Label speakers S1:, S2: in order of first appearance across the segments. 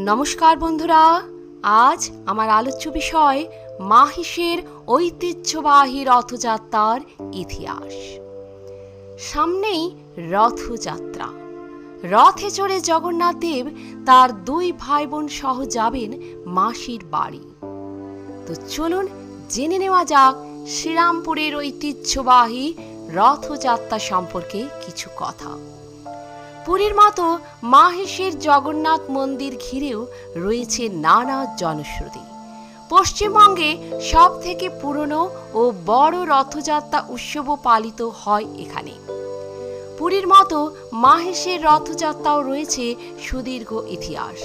S1: নমস্কার বন্ধুরা, আজ আমার আলোচ্য বিষয় মাহিষের ঐতিহ্যবাহী রথযাত্রার ইতিহাস। সামনেই রথযাত্রা। রথে চড়ে জগন্নাথ দেব তার দুই ভাই বোন সহ যাবেন মাসির বাড়ি। তো চলুন জেনে নেওয়া যাক শ্রীরামপুরের ঐতিহ্যবাহী রথযাত্রা সম্পর্কে কিছু কথা। পুরীর মতো মাহেশের জগন্নাথ মন্দির ঘিরেও রয়েছে নানা জনশ্রুতি। পশ্চিমবঙ্গে সব থেকে পুরনো ও বড় রথযাত্রা উৎসবও পালিত হয় এখানে। পুরীর মতো মাহেশের রথযাত্রাও রয়েছে সুদীর্ঘ ইতিহাস,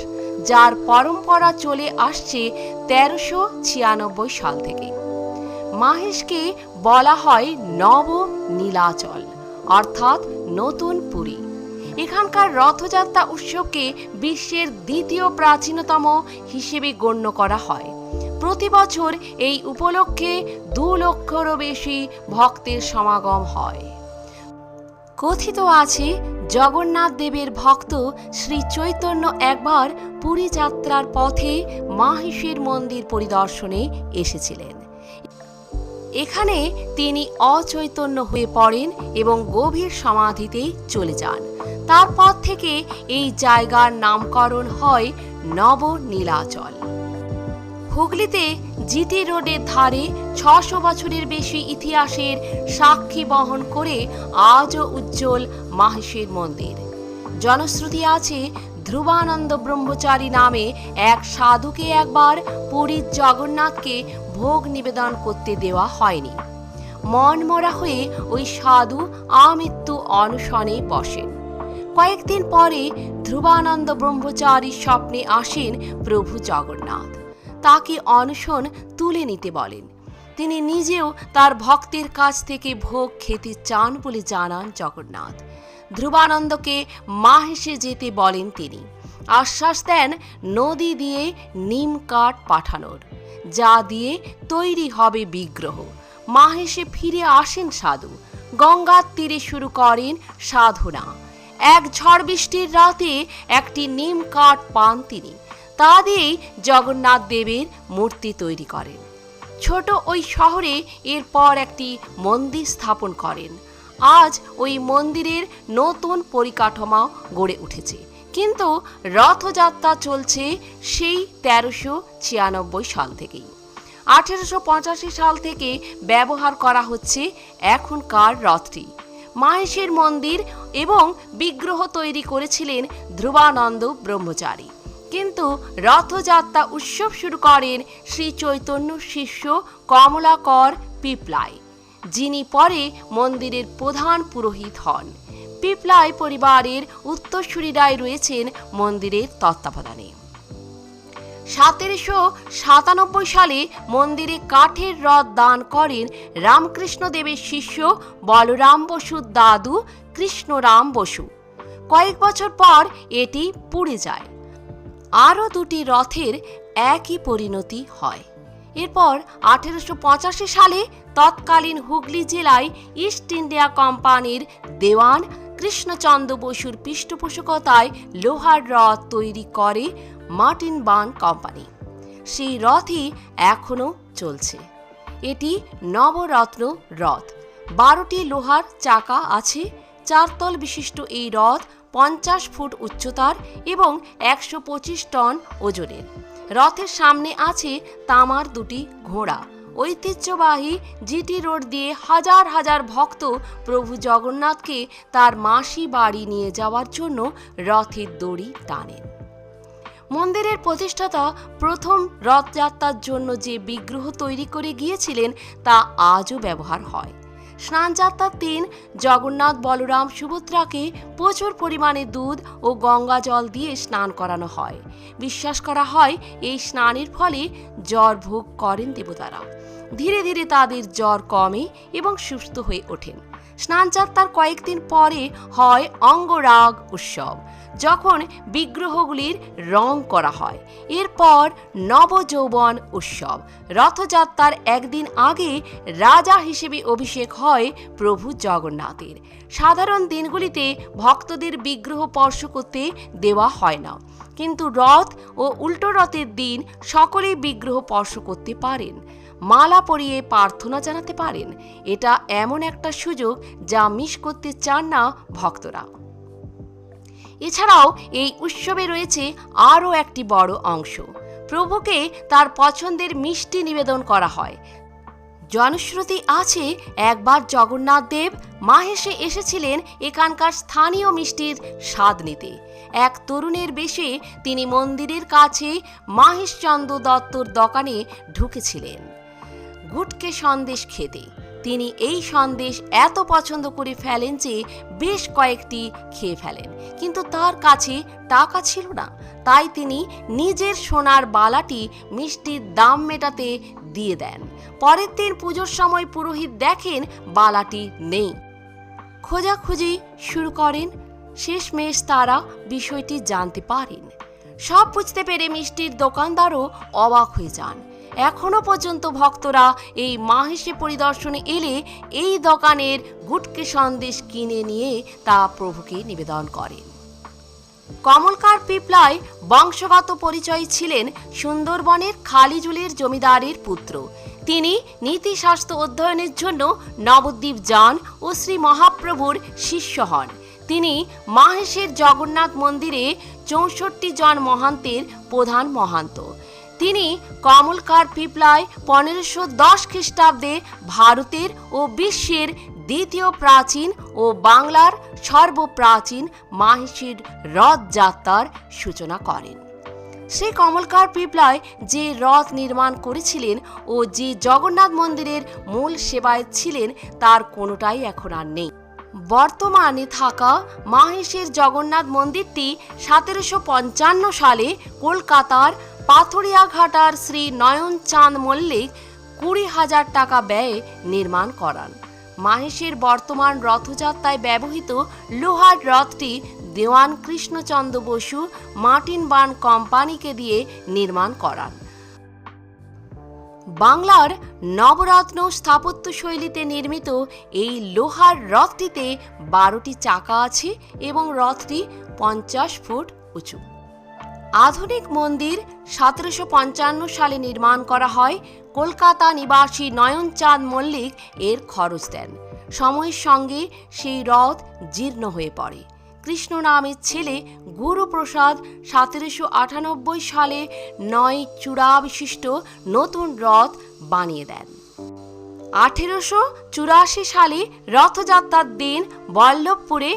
S1: যার পরম্পরা চলে আসছে তেরোশো ছিয়ানব্বই সাল থেকে। মাহেশকে বলা হয় নব নীলাচল, অর্থাৎ নতুন পুরী। এখানকার রথযাত্রা উৎসবকে বিশ্বের দ্বিতীয় প্রাচীনতম হিসেবে গণ্য করা হয়। প্রতি বছর এই উপলক্ষে দু লক্ষেরও বেশি ভক্তের সমাগম হয়। কথিত আছে, জগন্নাথ দেবের ভক্ত শ্রী চৈতন্য একবার পুরী যাত্রার পথে মাহিষীর মন্দির পরিদর্শনে এসেছিলেন। এখানে তিনি অচৈতন্য হয়ে পড়েন এবং গভীর সমাধিতে চলে যান। তারপর থেকে এই জায়গার নামকরণ হয় নব নীলাচল হুগলিতে জিটি রোডের ধারে ছশো বছরের বেশি ইতিহাসের সাক্ষী বহন করে আজও উজ্জ্বল মাহেশের মন্দির। জনশ্রুতি আছে ধ্রুবানন্দ ব্রহ্মচারী নামে এক সাধুকে একবার পুরীর জগন্নাথকে ভোগ নিবেদন করতে দেওয়া হয়নি। মন মরা হয়ে ওই সাধু আমৃত্যু অনশনে বসেন। কয়েকদিন পরে ধ্রুবানন্দ ব্রহ্মচারী স্বপ্নে আসেন প্রভু জগন্নাথ। তাকে অনশন তুলে নিতে বলেন। তিনি নিজেও তার ভক্তের কাছ থেকে ভোগ খেতে চান বলে জানান জগন্নাথ। ধ্রুবানন্দকে মা হেসে যেতে বলেন তিনি। আশ্বাস দেন নদী দিয়ে নিম কাঠ পাঠানোর। যা দিয়ে তৈরি হবে বিগ্রহ। মাহেশে ফিরে আসেন সাধু। গঙ্গার তীরে শুরু করেন সাধনা। এক ঝড় বৃষ্টির রাতে একটি নিম কাঠ পান তিনি। তা দিয়েই জগন্নাথ দেবের মূর্তি তৈরি করেন। ছোট ওই শহরে এরপর একটি মন্দির স্থাপন করেন। আজ ওই মন্দিরের নতুন পরিকাঠামো গড়ে উঠেছে। কিন্তু রথযাত্রা চলছে সেই তেরোশো ছিয়ানব্বই সাল থেকেই। আঠেরোশো পঁচাশি সাল থেকে ব্যবহার করা হচ্ছে এখনকার রথটি। মাহেশের মন্দির এবং বিগ্রহ তৈরি করেছিলেন ধ্রুবানন্দ ব্রহ্মচারী। কিন্তু রথযাত্রা উৎসব শুরু করেন শ্রী চৈতন্য শিষ্য কমলাকর পিপলাই, যিনি পরে মন্দিরের প্রধান পুরোহিত হন। পিপলাই পরিবারের উত্তরসূরিরাই রয়েছেন মন্দিরের তত্ত্বাবধানে। সতেরোশো সাতানব্বই সালে মন্দিরে কাঠের রথ দান করেন রামকৃষ্ণ দেবের শিষ্য বলরাম বসুর দাদু কৃষ্ণরাম বসু। কয়েক বছর পর এটি পুড়ে যায়। আরও দুটি রথের একই পরিণতি হয়। এরপর আঠেরোশো পঁচাশি সালে তৎকালীন হুগলি জেলায় ইস্ট ইন্ডিয়া কোম্পানির দেওয়ান কৃষ্ণচন্দ্র বসুর পৃষ্ঠপোষকতায় লোহার রথ তৈরি করে মার্টিন বান কোম্পানি। সেই রথই এখনও চলছে। এটি নবরত্ন রথ। বারোটি লোহার চাকা আছে। চারতল বিশিষ্ট এই রথ পঞ্চাশ ফুট উচ্চতার এবং একশো পঁচিশ টন ওজনের। রথের সামনে আছে তামার দুটি ঘোড়া। ঐতিহ্যবাহী জিটি রোড দিয়ে হাজার হাজার ভক্ত প্রভু জগন্নাথকে তার মাসি বাড়ি নিয়ে যাওয়ার জন্য রথের দড়ি টানেন। মন্দিরের প্রতিষ্ঠাতা প্রথম রথযাত্রার জন্য যে বিগ্রহ তৈরি করে গিয়েছিলেন তা আজও ব্যবহার হয়। স্নানযাত্রার দিন জগন্নাথ বলরাম সুভদ্রাকে প্রচুর পরিমাণে দুধ ও গঙ্গা জল দিয়ে স্নান করানো হয়। বিশ্বাস করা হয় এই স্নানের ফলে জ্বর ভোগ করেন দেবতারা। ধীরে ধীরে তাদের জ্বর কমে এবং সুস্থ হয়ে ওঠেন। স্নানযাত্রার কয়েকদিন পরে হয় অঙ্গরাগ উৎসব, যখন বিগ্রহগুলির রং করা হয়। এরপর নবযৌবন উৎসব, রথযাত্রার একদিন আগে রাজা হিসেবে অভিষেক হয় প্রভু জগন্নাথের। সাধারণ দিনগুলিতে ভক্তদের বিগ্রহ স্পর্শ করতে দেওয়া হয় না। কিন্তু রথ ও উল্টো রথের দিন সকলেই বিগ্রহ স্পর্শ করতে পারেন। মালা পরিয়ে প্রার্থনা জানাতে পারেন। এটা এমন একটা সুযোগ যা মিস করতে চান না ভক্তরা। এছাড়াও এই উৎসবে রয়েছে আরও একটি বড় অংশ। প্রভুকে তার পছন্দের মিষ্টি নিবেদন করা হয়। জনশ্রুতি আছে, একবার জগন্নাথ দেব মাহেশে এসেছিলেন এখানকার স্থানীয় মিষ্টির স্বাদ নিতে। এক তরুণের বেশে তিনি মন্দিরের কাছে মাহেশচন্দ্র দত্তর দোকানে ঢুকেছিলেন। গুটকে সন্দেশ খেতে। তিনি এই সন্দেশ এত পছন্দ করে ফেলেন যে বেশ কয়েকটি খেয়ে ফেলেন। কিন্তু তার কাছে টাকা ছিল না। তাই তিনি নিজের সোনার বালাটি মিষ্টির দাম মেটাতে দিয়ে দেন। পরের দিন পুজোর সময় পুরোহিত দেখেন বালাটি নেই। খোঁজাখুঁজি শুরু করেন। শেষমেশ তারা বিষয়টি জানতে পারেন। সব বুঝতে পেরে মিষ্টির দোকানদারও অবাক হয়ে যান। এখনও পর্যন্ত ভক্তরা এই মাহেশে পরিদর্শনে এলে এই দোকানের গুটকে সন্দেশ কিনে নিয়ে তা প্রভুকে নিবেদন করেন। কমলকার পিপলায় বংশগত পরিচয় ছিলেন সুন্দরবনের খালিজুলের জমিদারের পুত্র। তিনি নীতিশাস্ত্র অধ্যয়নের জন্য নবদ্বীপ যান ও শ্রী মহাপ্রভুর শিষ্য হন। তিনি মাহেশের জগন্নাথ মন্দিরে চৌষট্টি জন মহান্তের প্রধান মহান্ত। তিনি কমলকার পিপলায় পনেরোশো দশ খ্রিস্টাব্দে ভারতের ও বিশ্বের দ্বিতীয় প্রাচীন ও বাংলার সর্বপ্রাচীন মাহিষীর রথযাত্রার সূচনা করেন। সেই কমলকার পিপলায় যে রথ নির্মাণ করেছিলেন ও যে জগন্নাথ মন্দিরের মূল সেবায় ছিলেন, তার কোনোটাই এখন আর নেই। বর্তমানে থাকা মাহেশের জগন্নাথ মন্দিরটি সতেরোশো পঞ্চান্ন সালে কলকাতার পাথরিয়াঘাটার শ্রী নয়ন চাঁদ মল্লিক কুড়ি হাজার টাকা ব্যয়ে নির্মাণ করান। মাহেশের বর্তমান রথযাত্রায় ব্যবহৃত লোহার রথটি দেওয়ান কৃষ্ণচন্দ্র বসু, মার্টিন বান কোম্পানিকে দিয়ে নির্মাণ করান। বাংলার নবরত্ন স্থাপত্য শৈলীতে নির্মিত এই লোহার রথটিতে বারোটি চাকা আছে এবং রথটি পঞ্চাশ ফুট উঁচু। আধুনিক মন্দির সতেরোশো পঞ্চান্ন সালে নির্মাণ করা হয়। কলকাতা নিবাসী নয়নচাঁদ মল্লিক এর খরচ দেন। সময়ের সঙ্গে সেই রথ জীর্ণ হয়ে পড়ে। কৃষ্ণ নামের ছেলে গুরুপ্রসাদ সতেরোশো আটানব্বই সালে নয় চূড়া বিশিষ্ট নতুন রথ বানিয়ে দেন। আঠেরোশো চুরাশি সালে রথযাত্রার দিন বল্লভপুরে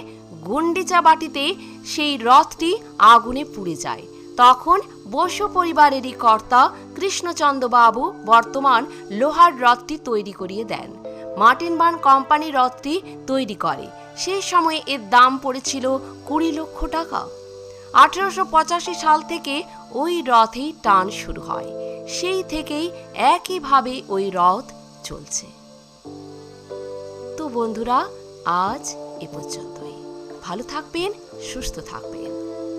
S1: গুন্ডিচাবাটিতে সেই রথটি আগুনে পুড়ে যায়। তখন বসু পরিবারেরই কর্তা কৃষ্ণচন্দ্রবাবু বর্তমান লোহার রথটি তৈরি করিয়ে দেন। মার্টিন বান কোম্পানি রথটি তৈরি করে। সেই সময়ে এর দাম পড়েছিল কুড়ি লক্ষ টাকা। আঠেরোশো পঁচাশি সাল থেকে ওই রথেই টান শুরু হয়। সেই থেকেই একইভাবে ওই রথ চলছে। তো বন্ধুরা, আজ এ পর্যন্তই। ভালো থাকবেন, সুস্থ থাকবেন।